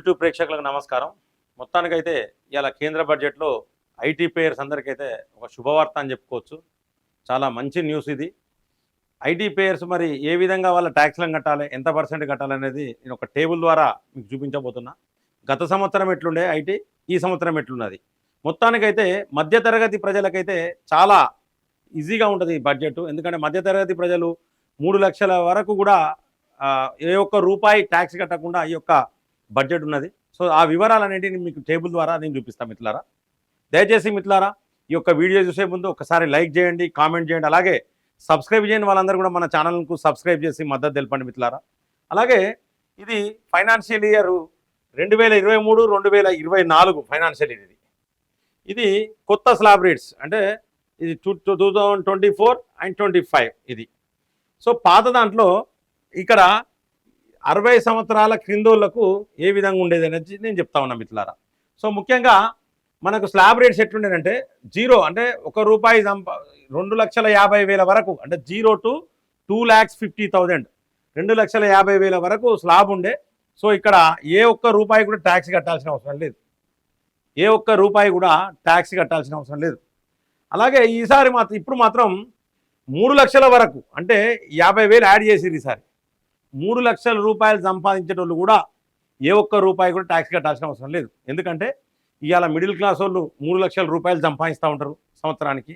YouTube ప్రేక్షకులకు నమస్కారం. మొత్తానికైతే ఇలా కేంద్ర బడ్జెట్లో ఐటీ పేయర్స్ అందరికైతే ఒక శుభవార్త అని చెప్పుకోవచ్చు. చాలా మంచి న్యూస్ ఇది. ఐటీ పేయర్స్ మరి ఏ విధంగా వాళ్ళ ట్యాక్స్లను కట్టాలి ఎంత పర్సెంట్ కట్టాలి అనేది నేను ఒక టేబుల్ ద్వారా మీకు చూపించబోతున్నా. గత సంవత్సరం ఎట్లుండే ఐటీ ఈ సంవత్సరం ఎట్లున్నది? మొత్తానికైతే మధ్యతరగతి ప్రజలకైతే చాలా ఈజీగా ఉంటుంది ఈ బడ్జెట్ ఎందుకంటే మధ్యతరగతి ప్రజలు మూడు లక్షల వరకు కూడా ఏ ఒక్క రూపాయి ట్యాక్స్ కట్టకుండా ఈ యొక్క బడ్జెట్ ఉన్నది. సో ఆ వివరాలు అనేటివి మీకు టేబుల్ ద్వారా నేను చూపిస్తాను మిత్రులారా. దయచేసి మిత్రులారా ఈ యొక్క వీడియో చూసే ముందు ఒకసారి లైక్ చేయండి కామెంట్ చేయండి. అలాగే సబ్స్క్రైబ్ చేయండి వాళ్ళందరూ కూడా మన ఛానల్కు సబ్స్క్రైబ్ చేసి మద్దతు తెలపండి మిత్రులారా. అలాగే ఇది ఫైనాన్షియల్ ఇయర్ రెండు వేల ఇరవై మూడు రెండు వేల ఇరవై నాలుగు ఫైనాన్షియల్ ఇయర్ ఇది. ఇది కొత్త స్లాబ్ రేట్స్. అంటే ఇది two two thousand twenty four and twenty five ఇది. సో పాత దాంట్లో ఇక్కడ అరవై సంవత్సరాల క్రిందోళ్ళకు ఏ విధంగా ఉండేది అనేది నేను చెప్తా ఉన్నా మిత్రులారా. సో ముఖ్యంగా మనకు స్లాబ్ రేట్స్ ఎట్లుండేదంటే జీరో అంటే ఒక రూపాయి సంపా రెండు లక్షల యాభై వేల వరకు అంటే zero to two lakhs fifty thousand రెండు లక్షల యాభై వేల వరకు స్లాబ్ ఉండే. సో ఇక్కడ ఏ ఒక్క రూపాయి కూడా ట్యాక్స్ కట్టాల్సిన అవసరం లేదు. ఏ ఒక్క రూపాయి కూడా ట్యాక్స్ కట్టాల్సిన అవసరం లేదు. అలాగే ఈసారి మాత్రం ఇప్పుడు మాత్రం మూడు లక్షల వరకు అంటే యాభై వేలు యాడ్ చేసిరు ఈసారి. మూడు లక్షల రూపాయలు సంపాదించేటోళ్ళు కూడా ఏ ఒక్క రూపాయి కూడా ట్యాక్స్ కట్టాల్సిన అవసరం లేదు. ఎందుకంటే ఇవాళ మిడిల్ క్లాస్ వాళ్ళు మూడు లక్షల రూపాయలు సంపాదిస్తూ ఉంటారు సంవత్సరానికి.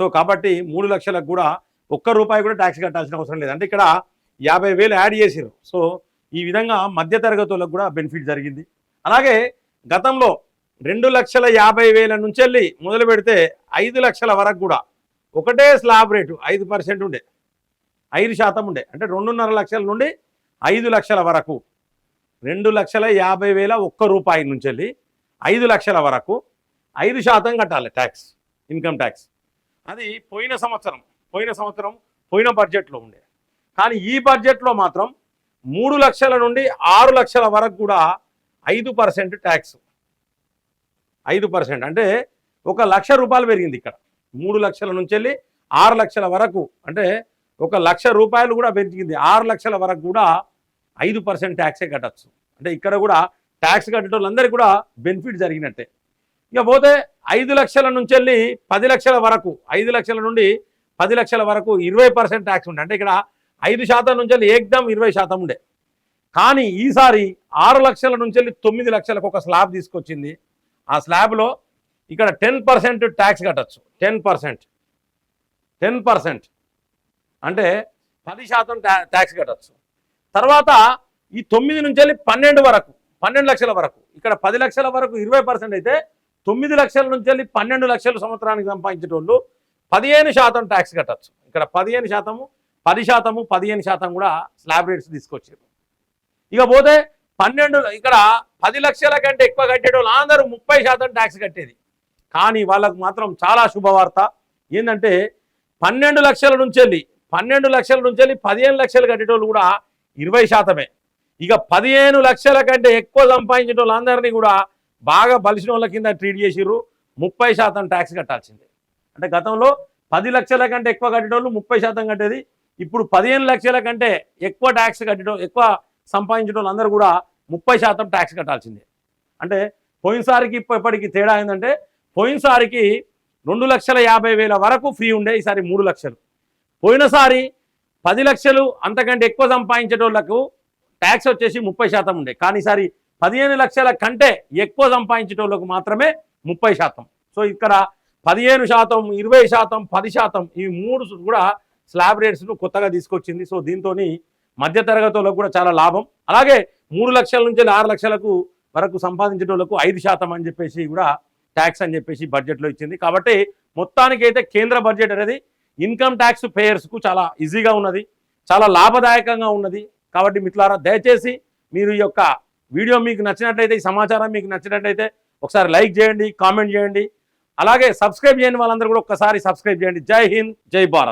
సో కాబట్టి మూడు లక్షలకు కూడా ఒక్క రూపాయి కూడా ట్యాక్స్ కట్టాల్సిన అవసరం లేదు. అంటే ఇక్కడ యాభై వేలు యాడ్ చేసారు సో ఈ విధంగా మధ్యతరగతి వాళ్ళకు కూడా బెనిఫిట్ జరిగింది. అలాగే గతంలో రెండు లక్షల యాభై వేల నుంచి వెళ్ళి మొదలు పెడితే ఐదు లక్షల వరకు కూడా ఒకటే స్లాబ్ రేటు ఐదు పర్సెంట్ ఉండే. ఐదు శాతం ఉండే. అంటే రెండున్నర లక్షల నుండి ఐదు లక్షల వరకు. రెండు లక్షల యాభై వేల ఒక్క రూపాయి నుంచి వెళ్ళి ఐదు లక్షల వరకు ఐదు శాతం కట్టాలి ట్యాక్స్ ఇన్కమ్ ట్యాక్స్. అది పోయిన సంవత్సరం పోయిన సంవత్సరం పోయిన బడ్జెట్లో ఉండే. కానీ ఈ బడ్జెట్లో మాత్రం మూడు లక్షల నుండి ఆరు లక్షల వరకు కూడా ఐదు పర్సెంట్ ట్యాక్స్. ఐదు పర్సెంట్ అంటే ఒక లక్ష రూపాయలు పెరిగింది ఇక్కడ. మూడు లక్షల నుంచి వెళ్ళి ఆరు లక్షల వరకు. అంటే ఒక లక్ష రూపాయలు కూడా పెంచింది. ఆరు లక్షల వరకు కూడా ఐదు పర్సెంట్ ట్యాక్సే కట్టచ్చు. అంటే ఇక్కడ కూడా ట్యాక్స్ కట్టేటోళ్ళందరికీ కూడా బెనిఫిట్ జరిగినట్టే. ఇక పోతే ఐదు లక్షల నుంచి వెళ్ళి పది లక్షల వరకు ఐదు లక్షల నుండి పది లక్షల వరకు ఇరవై పర్సెంట్ ట్యాక్స్ ఉండే. అంటే ఇక్కడ ఐదు శాతం నుంచి వెళ్ళి ఏకదం ఇరవై శాతం ఉండే. కానీ ఈసారి ఆరు లక్షల నుంచి వెళ్ళి తొమ్మిది లక్షలకు ఒక స్లాబ్ తీసుకొచ్చింది. ఆ స్లాబ్లో ఇక్కడ టెన్ పర్సెంట్ ట్యాక్స్ కట్టచ్చు. Ten percent. Ten percent. అంటే పది శాతం ట్యాక్స్ కట్టచ్చు. తర్వాత ఈ తొమ్మిది నుంచి వెళ్ళి పన్నెండు వరకు పన్నెండు లక్షల వరకు ఇక్కడ పది లక్షల వరకు ఇరవై పర్సెంట్ అయితే తొమ్మిది లక్షల నుంచి వెళ్ళి పన్నెండు లక్షలు సంవత్సరానికి సంపాదించేటోళ్ళు పదిహేను శాతం ట్యాక్స్ కట్టచ్చు. ఇక్కడ పదిహేను శాతము పది శాతము పదిహేను శాతం కూడా స్లాబ్ రేట్స్ తీసుకొచ్చారు. ఇక పోతే పన్నెండు ఇక్కడ పది లక్షల కంటే ఎక్కువ కట్టేటోళ్ళు అందరూ ముప్పై శాతం ట్యాక్స్ కట్టేది. కానీ వాళ్ళకు మాత్రం చాలా శుభవార్త. ఏంటంటే పన్నెండు లక్షల నుంచి వెళ్ళి పన్నెండు లక్షల నుంచి వెళ్ళి పదిహేను లక్షలు కట్టేటోళ్ళు కూడా ఇరవై శాతమే. ఇక పదిహేను లక్షల కంటే ఎక్కువ సంపాదించిన వాళ్ళందరినీ కూడా బాగా బలిసిన వాళ్ళ కింద ట్రీట్ చేసిర్రు. ముప్పై శాతం ట్యాక్స్ కట్టాల్సిందే. అంటే గతంలో పది లక్షల కంటే ఎక్కువ కట్టేటోళ్ళు ముప్పై శాతం కట్టేది. ఇప్పుడు పదిహేను లక్షల కంటే ఎక్కువ ట్యాక్స్ కట్టడం ఎక్కువ సంపాదించడం అందరూ కూడా ముప్పై శాతం ట్యాక్స్ కట్టాల్సిందే. అంటే పోయినసారికి ఇప్పటికి తేడా ఏంటంటే పోయినసారికి రెండు లక్షల యాభై వేల వరకు ఫ్రీ ఉండే ఈసారి మూడు లక్షలు. పోయినసారి పది లక్షలు అంతకంటే ఎక్కువ సంపాదించేటోళ్ళకు ట్యాక్స్ వచ్చేసి ముప్పై శాతం ఉండే. కానీ ఈసారి పదిహేను లక్షల కంటే ఎక్కువ సంపాదించేటోళ్ళకు మాత్రమే ముప్పై శాతం. సో ఇక్కడ పదిహేను శాతం ఇరవై శాతం పది శాతం ఈ మూడు కూడా స్లాబ్ రేట్స్ను కొత్తగా తీసుకొచ్చింది. సో దీంతో మధ్యతరగతులకు కూడా చాలా లాభం. అలాగే మూడు లక్షల నుంచి ఆరు లక్షలకు వరకు సంపాదించేటోళ్ళకు ఐదు శాతం అని చెప్పేసి కూడా ట్యాక్స్ అని చెప్పేసి బడ్జెట్లో ఇచ్చింది. కాబట్టి మొత్తానికైతే కేంద్ర బడ్జెట్ అనేది ఇన్కమ్ ట్యాక్స్ పేయర్స్కు చాలా ఈజీగా ఉన్నది చాలా లాభదాయకంగా ఉన్నది. కాబట్టి మిత్రులారా దయచేసి మీరు ఈ యొక్క వీడియో మీకు నచ్చినట్లయితే ఈ సమాచారం మీకు నచ్చినట్లయితే ఒకసారి లైక్ చేయండి కామెంట్ చేయండి. అలాగే సబ్స్క్రైబ్ చేయని వాళ్ళందరూ కూడా ఒక్కసారి సబ్స్క్రైబ్ చేయండి. జై హింద్ జై భారత్.